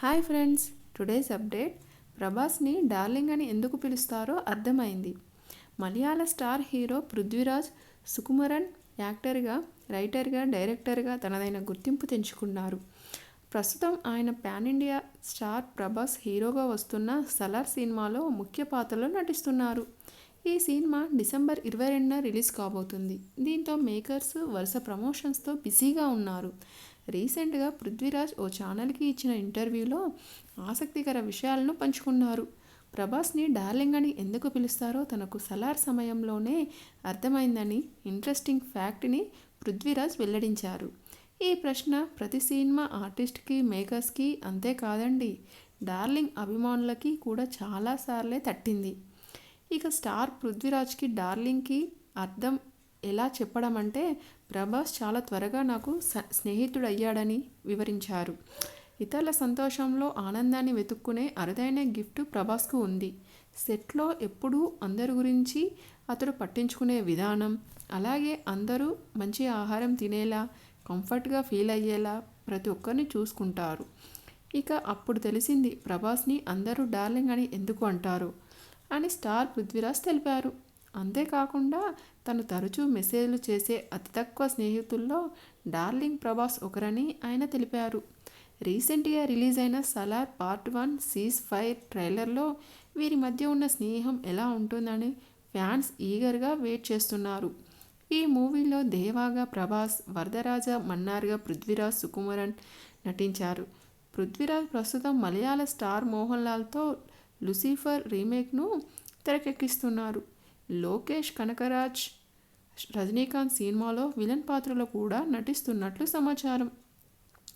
Hi friends today's update. ప్రభాస్ని darling అని ఎందుకు పిలుస్తారో అర్థమైంది. మలయాళ స్టార్ హీరో పృథ్వీరాజ్ సుకుమరన్ యాక్టర్గా రైటర్గా డైరెక్టర్గా తనదైన గుర్తింపు తెంచుకున్నారు. ప్రస్తుతం ఆయన పాన్ ఇండియా స్టార్ ప్రభాస్ హీరోగా వస్తున్న సలార్ సినిమాలో ముఖ్య పాత్రలో నటిస్తున్నారు. ఈ సినిమా డిసెంబర్ ఇరవై రెండున రిలీజ్ కాబోతుంది. దీంతో మేకర్స్ వరుస ప్రమోషన్స్తో బిజీగా ఉన్నారు. రీసెంట్గా పృథ్వీరాజ్ ఓ ఛానల్కి ఇచ్చిన ఇంటర్వ్యూలో ఆసక్తికర విషయాలను పంచుకున్నారు. ప్రభాస్ని డార్లింగ్ అని ఎందుకు పిలుస్తారో తనకు సలార్ సమయంలోనే అర్థమైందని ఇంట్రెస్టింగ్ ఫ్యాక్ట్ని పృథ్వీరాజ్ వెల్లడించారు. ఈ ప్రశ్న ప్రతి సినిమా ఆర్టిస్ట్కి మేకర్స్కి అంతేకాదండి. డార్లింగ్ అభిమానులకి కూడా చాలాసార్లే తట్టింది. ఇక స్టార్ పృథ్వీరాజ్కి డార్లింగ్కి అర్థం ఎలా చెప్పడం అంటే ప్రభాస్ చాలా త్వరగా నాకు స్నేహితుడయ్యాడని వివరించారు. ఇతరుల సంతోషంలో ఆనందాన్ని వెతుక్కునే అరుదైన గిఫ్ట్ ప్రభాస్కు ఉంది. సెట్లో ఎప్పుడూ అందరి గురించి అతడు పట్టించుకునే విధానం అలాగే అందరూ మంచి ఆహారం తినేలా కంఫర్ట్గా ఫీల్ అయ్యేలా ప్రతి ఒక్కరిని చూసుకుంటారు. ఇక అప్పుడు తెలిసింది ప్రభాస్ని అందరూ డార్లింగ్ అని ఎందుకు అంటారు? అని స్టార్ పృథ్వీరాజ్ తెలిపారు. అంతేకాకుండా తను తరచూ మెసేజ్లు చేసే అతి తక్కువ స్నేహితుల్లో డార్లింగ్ ప్రభాస్ ఒకరని ఆయన తెలిపారు. రీసెంట్గా రిలీజ్ అయిన Salaar part one ceasefire ట్రైలర్లో వీరి మధ్య ఉన్న స్నేహం ఎలా ఉంటుందని ఫ్యాన్స్ ఈగర్గా వెయిట్ చేస్తున్నారు. ఈ మూవీలో దేవాగా ప్రభాస్ వరదరాజ మన్నార్గా పృథ్వీరాజ్ సుకుమరన్ నటించారు. పృథ్వీరాజ్ ప్రస్తుతం మలయాళ స్టార్ మోహన్ లాల్తో లూసిఫర్ రీమేక్ను తెరకెక్కిస్తున్నారు. లోకేష్ కనకరాజ్ రజనీకాంత్ సినిమాలో విలన్ పాత్రలో కూడా నటిస్తున్నట్లు సమాచారం.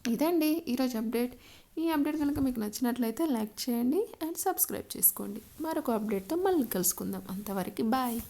ఇదండి ఈరోజు అప్డేట్. ఈ అప్డేట్ కనుక మీకు నచ్చినట్లయితే లైక్ చేయండి అండ్ సబ్స్క్రైబ్ చేసుకోండి. మరొక అప్డేట్తో మళ్ళీ కలుసుకుందాం. అంతవరకు బాయ్.